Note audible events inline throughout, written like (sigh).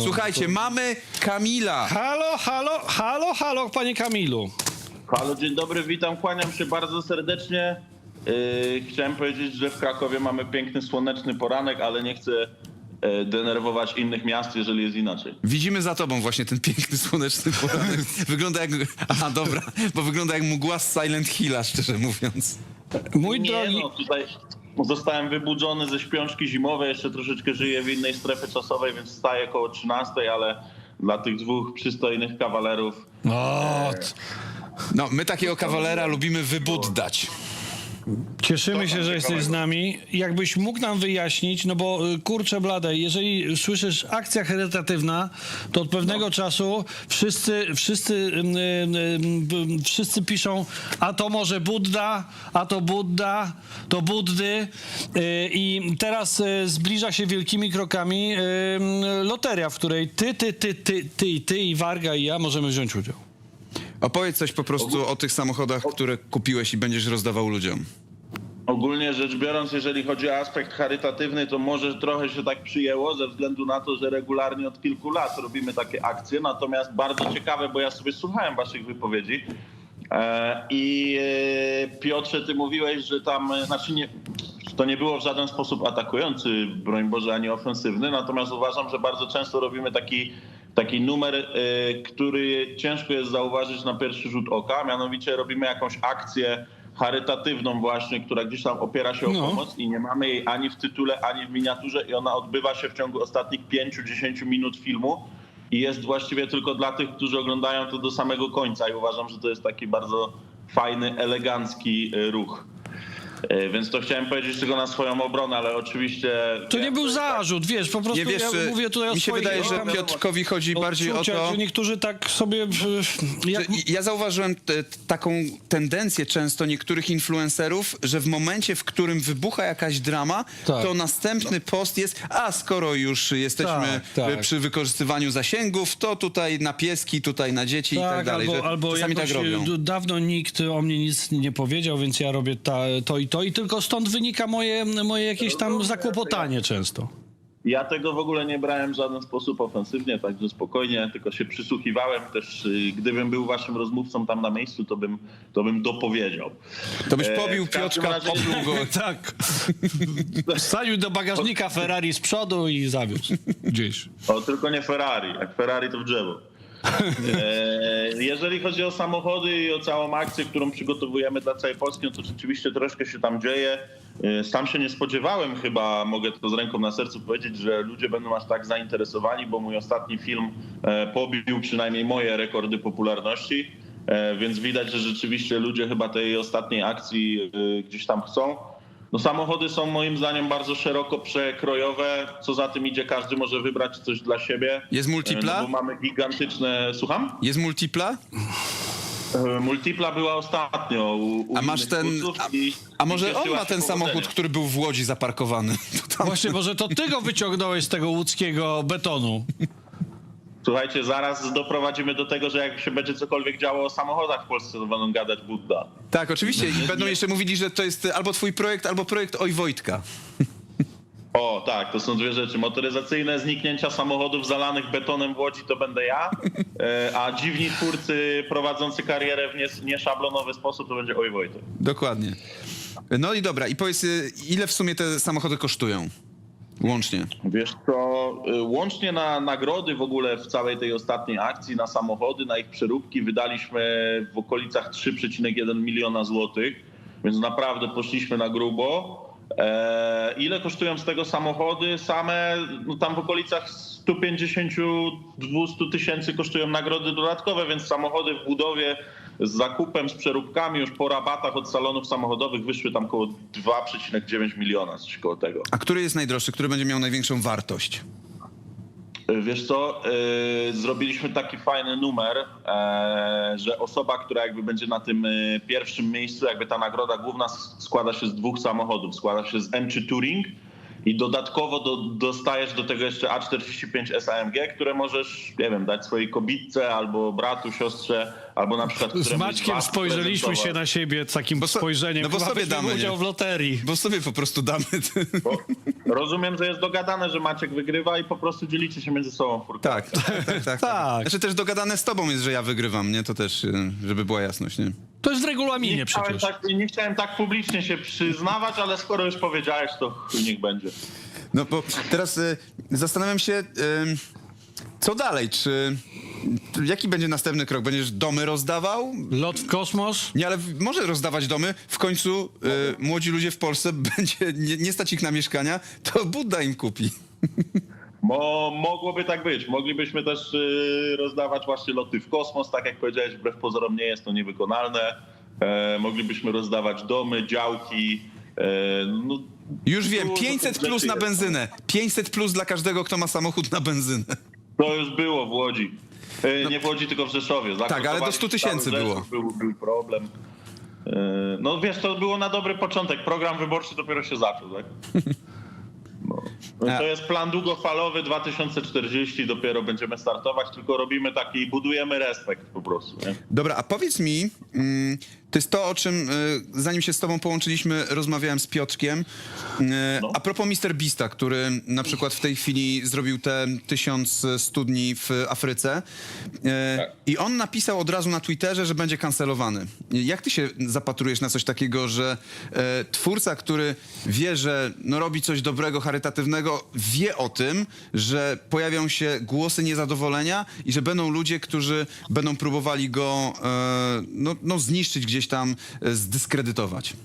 Słuchajcie, mamy Kamila. Halo, halo, halo, halo, panie Kamilu. Halo, dzień dobry, witam, kłaniam się bardzo serdecznie. Yy, chciałem powiedzieć, że w Krakowie mamy piękny, słoneczny poranek, ale nie chcę yy, denerwować innych miast, jeżeli jest inaczej. Widzimy za tobą właśnie ten piękny, słoneczny poranek. (laughs) Wygląda jak... Aha, dobra, bo wygląda jak mgła z Silent Hilla, szczerze mówiąc. Mój Nie drogi, no, tutaj zostałem wybudzony ze śpiączki zimowej, jeszcze troszeczkę żyję w innej strefie czasowej, więc wstaję koło 13, ale dla tych dwóch przystojnych kawalerów o, No, my takiego kawalera lubimy wybuddać. Cieszymy się, że jesteś z nami. Jakbyś mógł nam wyjaśnić, no bo y, kurczę blade, jeżeli słyszysz akcja charytatywna, to od pewnego czasu wszyscy, wszyscy, ym, ym, wszyscy piszą, a to może Budda, a to Budda, to Buddy y, i teraz zbliża się wielkimi krokami ym, loteria, w której ty, ty, ty, ty, ty, i ty i Warga i ja możemy wziąć udział. Opowiedz coś po prostu o tych samochodach, które kupiłeś i będziesz rozdawał ludziom. Ogólnie rzecz biorąc, jeżeli chodzi o aspekt charytatywny, to może trochę się tak przyjęło ze względu na to, że regularnie od kilku lat robimy takie akcje. Natomiast bardzo ciekawe, bo ja sobie słuchałem waszych wypowiedzi. E, I e, Piotrze, ty mówiłeś, że tam, e, znaczy nie, to nie było w żaden sposób atakujący, broń Boże, ani ofensywny. Natomiast uważam, że bardzo często robimy taki, taki numer, e, który ciężko jest zauważyć na pierwszy rzut oka. Mianowicie robimy jakąś akcję charytatywną właśnie, która gdzieś tam opiera się o No. pomoc i nie mamy jej ani w tytule, ani w miniaturze i ona odbywa się w ciągu ostatnich 5-10 minut filmu i jest właściwie tylko dla tych, którzy oglądają to do samego końca i uważam, że to jest taki bardzo fajny, elegancki y, ruch. Y, Więc to chciałem powiedzieć tylko na swoją obronę, ale oczywiście... To nie był zarzut, wiesz, po prostu Nie wiesz, ja mówię tutaj o mi się swoich wydaje, że tam Piotrkowi chodzi bardziej o odczuciach, to... że niektórzy tak sobie... w- Jak, Że Ja zauważyłem te, taką tendencję często niektórych influencerów, że w momencie, w którym wybucha jakaś drama, Tak. to następny post jest, a skoro już jesteśmy Tak, tak. przy wykorzystywaniu zasięgów, to tutaj na pieski, tutaj na dzieci i tak dalej. albo, że albo czasami tak jakoś, robią. e, d- dawno nikt o mnie nic nie powiedział, więc ja robię ta, to i to i tylko stąd wynika moje, moje jakieś tam zakłopotanie często. Ja tego w ogóle nie brałem w żaden sposób ofensywnie, także spokojnie, tylko się przysłuchiwałem też. y, Gdybym był waszym rozmówcą tam na miejscu, to bym, to bym dopowiedział. To byś E, pobił każdym Piotrka, razie- popluł go. (laughs) tak. Wsadził do bagażnika Ferrari z przodu i zawiózł gdzieś. O, tylko nie Ferrari. Jak Ferrari to w drzewo. E, Jeżeli chodzi o samochody i o całą akcję, którą przygotowujemy dla całej Polski, no to rzeczywiście troszkę się tam dzieje. E, Sam się nie spodziewałem chyba, mogę to z ręką na sercu powiedzieć, że ludzie będą aż tak zainteresowani, bo mój ostatni film e, pobił przynajmniej moje rekordy popularności, więc widać, że rzeczywiście ludzie chyba tej ostatniej akcji gdzieś tam chcą. No samochody są moim zdaniem bardzo szeroko przekrojowe. Co za tym idzie, każdy może wybrać coś dla siebie. Jest multipla? E, No bo mamy gigantyczne... Słucham? Jest multipla? E, Multipla była ostatnio u, u A masz ten... A, i- a może on ma ten samochód, który był w Łodzi zaparkowany? (laughs) Właśnie, może to ty go wyciągnąłeś z tego łódzkiego betonu. Słuchajcie, zaraz doprowadzimy do tego, że jak się będzie cokolwiek działo o samochodach w Polsce, to będą gadać Budda. Tak, oczywiście. I będą jeszcze mówili, że to jest albo twój projekt, albo projekt Oj Wojtka. (laughs) O, tak, to są dwie rzeczy. Motoryzacyjne zniknięcia samochodów zalanych betonem w Łodzi to będę ja, e, a dziwni twórcy prowadzący karierę w nies- nieszablonowy sposób to będzie Oj Wojtek. Dokładnie. No i dobra, i powiedz, y, ile w sumie te samochody kosztują? Łącznie. Wiesz co, y, łącznie na nagrody w ogóle w całej tej ostatniej akcji, na samochody, na ich przeróbki wydaliśmy w okolicach 3,1 miliona złotych, więc naprawdę poszliśmy na grubo. E, ile kosztują z tego samochody? Same, no tam w okolicach 150-200 tysięcy kosztują nagrody dodatkowe, więc samochody w budowie z zakupem, z przeróbkami już po rabatach od salonów samochodowych wyszły tam około 2,9 miliona, coś koło tego. A który jest najdroższy, który będzie miał największą wartość? Wiesz co, yy, zrobiliśmy taki fajny numer, e, że osoba, która jakby będzie na tym pierwszym miejscu, jakby ta nagroda główna składa się z dwóch samochodów. Składa się z M3 Touring i dodatkowo do, dostajesz do tego jeszcze A45 SAMG, które możesz, nie wiem, dać swojej kobitce albo bratu, siostrze albo na przykład... Z Maćkiem was spojrzeliśmy się na siebie takim Bo so- spojrzeniem. no bo sobie damy, udział nie? w loterii. Bo sobie po prostu damy... Bo rozumiem, że jest dogadane, że Maciek wygrywa i po prostu dzielicie się między sobą furtką. Tak, tak, tak, tak. Tak. (laughs) Znaczy też dogadane z tobą jest, że ja wygrywam, nie? To też, y, żeby była jasność, nie? To jest w regulaminie Nie przecież. tak, nie chciałem tak publicznie się przyznawać, ale skoro już powiedziałeś, to chuj niech będzie. No bo teraz y, zastanawiam się, y, co dalej? Czy jaki będzie następny krok? Będziesz domy rozdawał? Lot w kosmos? Nie, ale w- może rozdawać domy. W końcu y, młodzi ludzie w Polsce (laughs) będzie nie, nie stać ich na mieszkania, to Budda im kupi. Mo, mogłoby tak być. Moglibyśmy też y, rozdawać właśnie loty w kosmos, tak jak powiedziałeś, wbrew pozorom nie jest to niewykonalne. E, moglibyśmy rozdawać domy, działki. E, no, Już wiem, Dużo 500 tych plus rzeczy na jest. benzynę. 500 plus dla każdego, kto ma samochód na benzynę. to już było w Łodzi. E, nie w Łodzi, tylko w Rzeszowie. No. Tak, ale do 100 tysięcy było. Był, był problem. E, no wiesz, to było na dobry początek. Program wyborczy dopiero się zaczął, tak? (laughs) No. No, To jest plan długofalowy 2040, dopiero będziemy startować, tylko robimy taki, budujemy respekt po prostu. Nie? Dobra, a powiedz mi, mm, to jest to, o czym y, zanim się z tobą połączyliśmy, rozmawiałem z Piotrkiem. Y, No. A propos Mr. Beasta, który na przykład w tej chwili zrobił te tysiąc studni w Afryce. Y, Tak. I on napisał od razu na Twitterze, że będzie kancelowany. Jak ty się zapatrujesz na coś takiego, że e, twórca, który wie, że no, robi coś dobrego, charytatywnego, wie o tym, że pojawią się głosy niezadowolenia i że będą ludzie, którzy będą próbowali go e, no, no, zniszczyć gdzieś tam, e, zdyskredytować.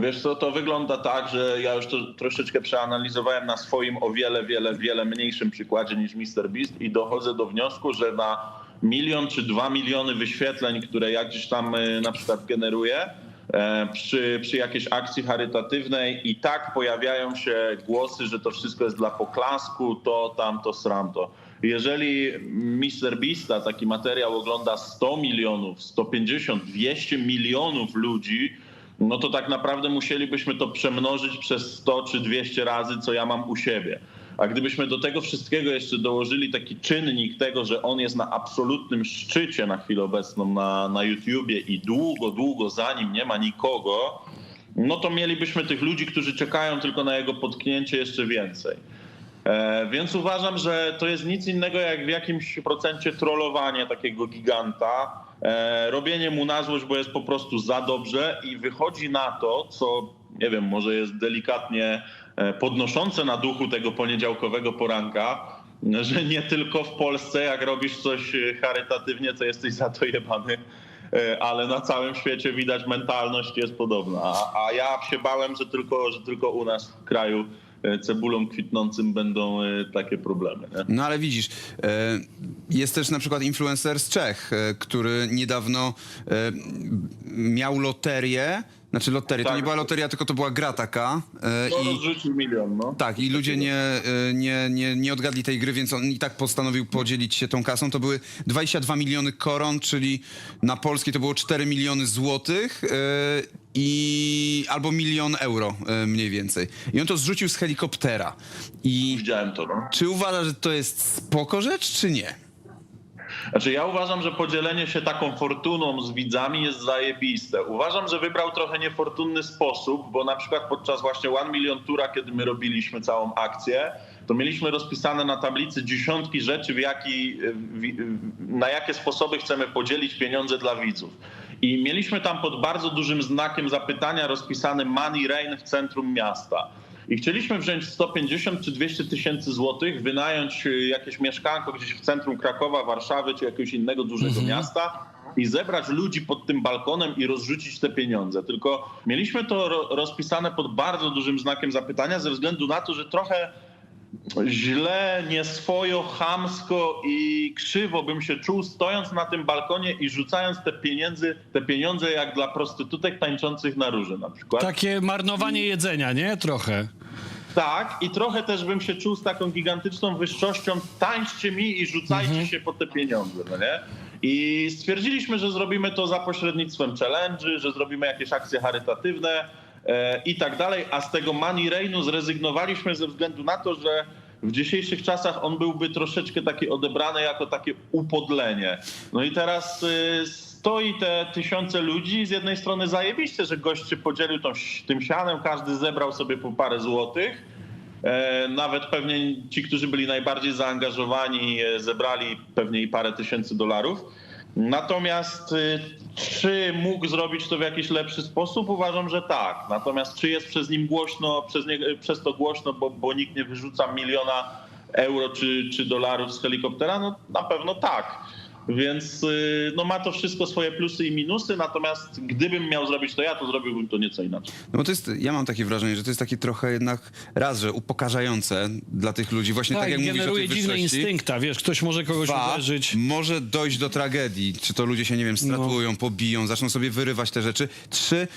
Wiesz co, to wygląda tak, że ja już to troszeczkę przeanalizowałem na swoim o wiele, wiele, wiele mniejszym przykładzie niż Mr. Beast i dochodzę do wniosku, że na milion czy dwa miliony wyświetleń, które ja gdzieś tam y, na przykład generuję, e, przy, przy jakiejś akcji charytatywnej i tak pojawiają się głosy, że to wszystko jest dla poklasku, to tamto, sramto. Jeżeli Mr. Beasta taki materiał ogląda 100 milionów, 150, 200 milionów ludzi, no to tak naprawdę musielibyśmy to przemnożyć przez 100 czy 200 razy, co ja mam u siebie. A gdybyśmy do tego wszystkiego jeszcze dołożyli taki czynnik tego, że on jest na absolutnym szczycie na chwilę obecną na, na YouTubie i długo, długo za nim nie ma nikogo, no to mielibyśmy tych ludzi, którzy czekają tylko na jego potknięcie jeszcze więcej. E, więc uważam, że to jest nic innego jak w jakimś procencie trollowanie takiego giganta, e, robienie mu na złość, bo jest po prostu za dobrze i wychodzi na to, co nie wiem, może jest delikatnie e, podnoszące na duchu tego poniedziałkowego poranka, że nie tylko w Polsce, jak robisz coś charytatywnie, to jesteś za to jebany, ale na całym świecie widać mentalność jest podobna. A ja się bałem, że tylko, że tylko u nas w kraju e, cebulą kwitnącym będą e, takie problemy. Nie? No ale widzisz, e, jest też na przykład influencer z Czech, który niedawno miał loterię, znaczy loterię, to Tak. nie była loteria, tylko to była gra taka. e, No, i, rozrzucił milion, no. tak, i ludzie nie, e, nie, nie, nie odgadli tej gry, więc on i tak postanowił podzielić się tą kasą. To były 22 miliony koron, czyli na polskie to było 4 miliony złotych. e, I albo milion euro e, mniej więcej. I on to zrzucił z helikoptera. I Widziałem to, no. czy uważa, że to jest spoko rzecz, czy nie? Znaczy ja uważam, że podzielenie się taką fortuną z widzami jest zajebiste. Uważam, że wybrał trochę niefortunny sposób, bo na przykład podczas właśnie One Million Tura, kiedy my robiliśmy całą akcję, to mieliśmy rozpisane na tablicy dziesiątki rzeczy, w jaki, na jakie sposoby chcemy podzielić pieniądze dla widzów. I mieliśmy tam pod bardzo dużym znakiem zapytania rozpisany Money Rain w centrum miasta. I chcieliśmy wziąć 150 czy 200 tysięcy złotych, wynająć y, jakieś mieszkanko gdzieś w centrum Krakowa, Warszawy czy jakiegoś innego dużego miasta i zebrać ludzi pod tym balkonem i rozrzucić te pieniądze. Tylko mieliśmy to ro- rozpisane pod bardzo dużym znakiem zapytania ze względu na to, że trochę źle, nieswojo, chamsko i krzywo bym się czuł stojąc na tym balkonie i rzucając te pieniądze, te pieniądze jak dla prostytutek tańczących na róże na przykład. Takie marnowanie jedzenia, nie? Trochę. Tak, i trochę też bym się czuł z taką gigantyczną wyższością, tańczcie mi i rzucajcie się po te pieniądze, no nie? I stwierdziliśmy, że zrobimy to za pośrednictwem challenge'y, że zrobimy jakieś akcje charytatywne e, i tak dalej, a z tego money rainu zrezygnowaliśmy ze względu na to, że w dzisiejszych czasach on byłby troszeczkę taki odebrany jako takie upodlenie. No i teraz y, stoi te tysiące ludzi, z jednej strony zajebiście, że gość się podzielił tą, tym sianem, każdy zebrał sobie po parę złotych. E, Nawet pewnie ci, którzy byli najbardziej zaangażowani, e, zebrali pewnie i parę tysięcy dolarów. Natomiast y, czy mógł zrobić to w jakiś lepszy sposób? Uważam, że tak. Natomiast czy jest przez nim głośno, przez, nie, przez to głośno, bo, bo nikt nie wyrzuca miliona euro czy, czy dolarów z helikoptera? No na pewno tak. Więc y, no, ma to wszystko swoje plusy i minusy, natomiast gdybym miał zrobić to ja, to zrobiłbym to nieco inaczej. No bo to jest, ja mam takie wrażenie, że to jest takie trochę jednak raz, że upokarzające dla tych ludzi, właśnie tak, Tak, jak mówisz o generuje tej dziwne wyższości. instynkta, wiesz, ktoś może kogoś Dwa, uderzyć. może dojść do tragedii. Czy to ludzie się, nie wiem, stratują, No. pobiją, zaczną sobie wyrywać te rzeczy. Trzy,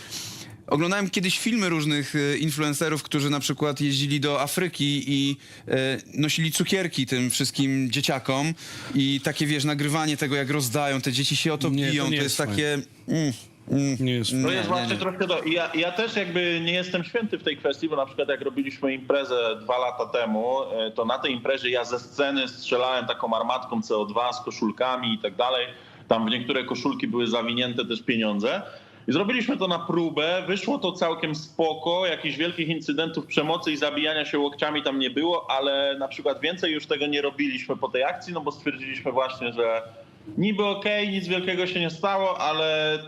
oglądałem kiedyś filmy różnych e, influencerów, którzy na przykład jeździli do Afryki i e, nosili cukierki tym wszystkim dzieciakom i takie, wiesz, nagrywanie tego, jak rozdają, te dzieci się o to Nie, to biją, to, nie jest jest takie... Mm, mm, Nie jest To Nie, jest nie, właśnie nie. troszkę do... Ja, ja też jakby nie jestem święty w tej kwestii, bo na przykład jak robiliśmy imprezę dwa lata temu, e, to na tej imprezie ja ze sceny strzelałem taką armatką CO2 z koszulkami i tak dalej. Tam w niektóre koszulki były zawinięte też pieniądze. I zrobiliśmy to na próbę, wyszło to całkiem spoko, jakichś wielkich incydentów przemocy i zabijania się łokciami tam nie było, ale na przykład więcej już tego nie robiliśmy po tej akcji, no bo stwierdziliśmy właśnie, że niby okej, nic wielkiego się nie stało, ale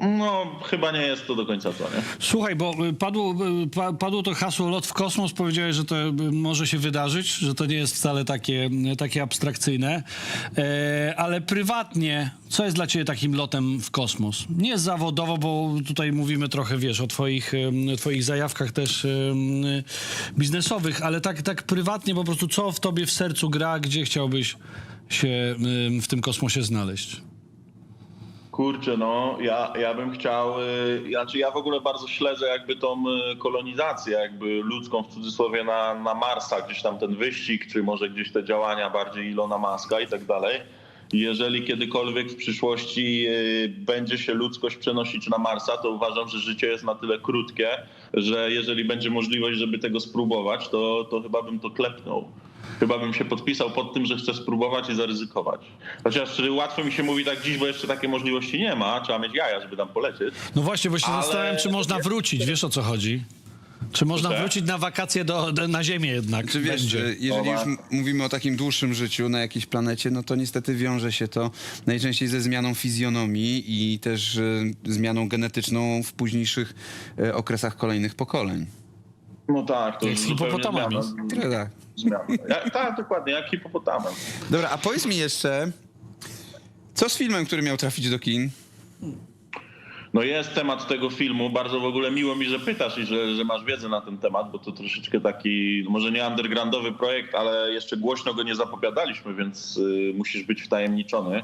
no, chyba nie jest to do końca to, nie? Słuchaj, bo y, padło, y, pa- padło to hasło lot w kosmos, powiedziałeś, że to y, może się wydarzyć, że to nie jest wcale takie, takie abstrakcyjne, e, ale prywatnie, co jest dla ciebie takim lotem w kosmos? Nie zawodowo, bo tutaj mówimy trochę, wiesz, o twoich, twoich zajawkach też biznesowych, ale tak, tak prywatnie po prostu, co w tobie w sercu gra, gdzie chciałbyś się w tym kosmosie znaleźć? Kurczę, no, ja, ja bym chciał, y, znaczy ja w ogóle bardzo śledzę jakby tą y, kolonizację jakby ludzką w cudzysłowie na, na Marsa, gdzieś tam ten wyścig, czy może gdzieś te działania bardziej Ilona Maska i tak dalej. Jeżeli kiedykolwiek w przyszłości y, będzie się ludzkość przenosić na Marsa, to uważam, że życie jest na tyle krótkie, że jeżeli będzie możliwość, żeby tego spróbować, to, to chyba bym to klepnął. Chyba bym się podpisał pod tym, że chcę spróbować i zaryzykować. Chociaż y, łatwo mi się mówi tak dziś, bo jeszcze takiej możliwości nie ma. Trzeba mieć jaja, żeby tam polecieć. No właśnie, bo się Ale- zastanawiam, czy można wrócić, wiesz o co chodzi? Czy można wrócić na wakacje do, do, na Ziemię jednak? Czy wiesz, Będzie. że jeżeli już mówimy o takim dłuższym życiu na jakiejś planecie, no to niestety wiąże się to najczęściej ze zmianą fizjonomii i też e, zmianą genetyczną w późniejszych e, okresach kolejnych pokoleń. No tak, to Jak jest z zupełnie hipopotamami. zmiana. Tyle tak. zmiana. Ja, tak, dokładnie, jak hipopotamem. Dobra, a powiedz mi jeszcze, co z filmem, który miał trafić do kin? No jest temat tego filmu, bardzo w ogóle miło mi, że pytasz i że, że masz wiedzę na ten temat, bo to troszeczkę taki, no może nie undergroundowy projekt, ale jeszcze głośno go nie zapowiadaliśmy, więc y, musisz być wtajemniczony.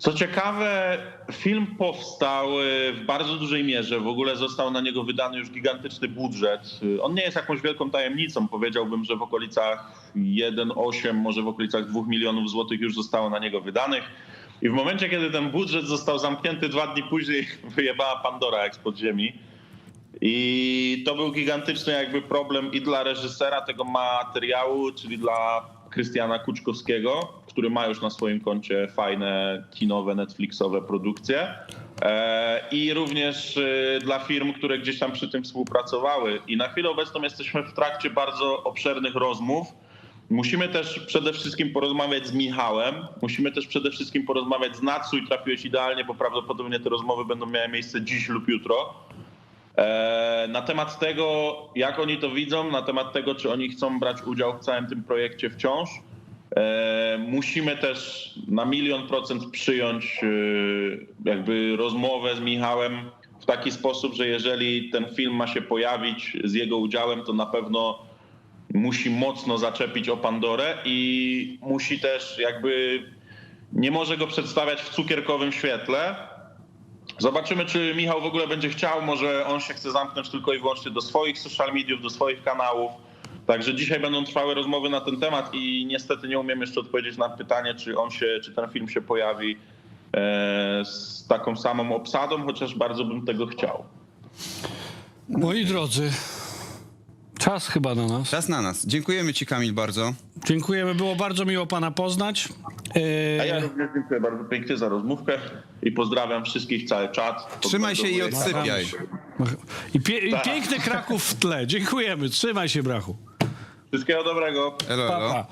Co ciekawe, film powstał y, w bardzo dużej mierze. W ogóle został na niego wydany już gigantyczny budżet. Y, On nie jest jakąś wielką tajemnicą. Powiedziałbym, że w okolicach 1,8, może w okolicach 2 milionów złotych już zostało na niego wydanych. I w momencie, kiedy ten budżet został zamknięty dwa dni później, (laughs) wyjebała Pandora jak z podziemi. I to był gigantyczny jakby problem i dla reżysera tego materiału, czyli dla Krystiana Kuczkowskiego, który ma już na swoim koncie fajne kinowe, Netflixowe produkcje. E, I również e, dla firm, które gdzieś tam przy tym współpracowały. I na chwilę obecną jesteśmy w trakcie bardzo obszernych rozmów. Musimy też przede wszystkim porozmawiać z Michałem. Musimy też przede wszystkim porozmawiać z Natsu i trafiłeś idealnie, bo prawdopodobnie te rozmowy będą miały miejsce dziś lub jutro. E, Na temat tego, jak oni to widzą, na temat tego, czy oni chcą brać udział w całym tym projekcie wciąż. E, Musimy też na milion procent przyjąć e, jakby rozmowę z Michałem w taki sposób, że jeżeli ten film ma się pojawić z jego udziałem, to na pewno musi mocno zaczepić o Pandorę i musi też jakby nie może go przedstawiać w cukierkowym świetle, Zobaczymy, czy Michał w ogóle będzie chciał. Może on się chce zamknąć tylko i wyłącznie do swoich social mediów, do swoich kanałów. Także dzisiaj będą trwały rozmowy na ten temat i niestety nie umiem jeszcze odpowiedzieć na pytanie, czy on się, czy ten film się pojawi e, z taką samą obsadą, chociaż bardzo bym tego chciał. Moi drodzy, Czas chyba na nas. Czas na nas. Dziękujemy ci, Kamil, bardzo. Dziękujemy, było bardzo miło pana poznać. A ja również dziękuję bardzo pięknie za rozmówkę i pozdrawiam wszystkich, cały czat. Trzymaj się i odsypiaj. I, pie, I Tak. piękny Kraków w tle. Dziękujemy. Trzymaj się, brachu. Wszystkiego dobrego. Elo, Pa, elo. pa.